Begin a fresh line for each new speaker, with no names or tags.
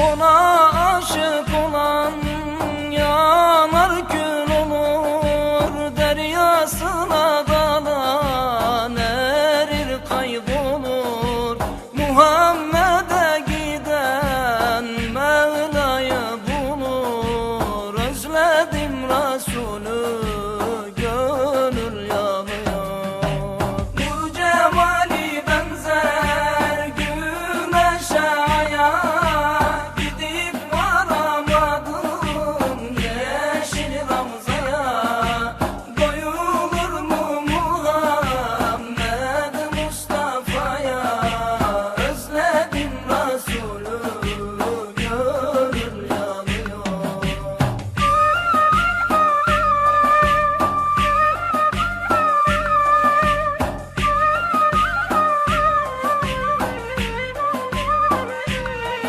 Ona aşık olan yanar kül olur Deryasına dalan erir kaybolur. Muhammed'e giden Mevla'yı bulur Özledim Resulü.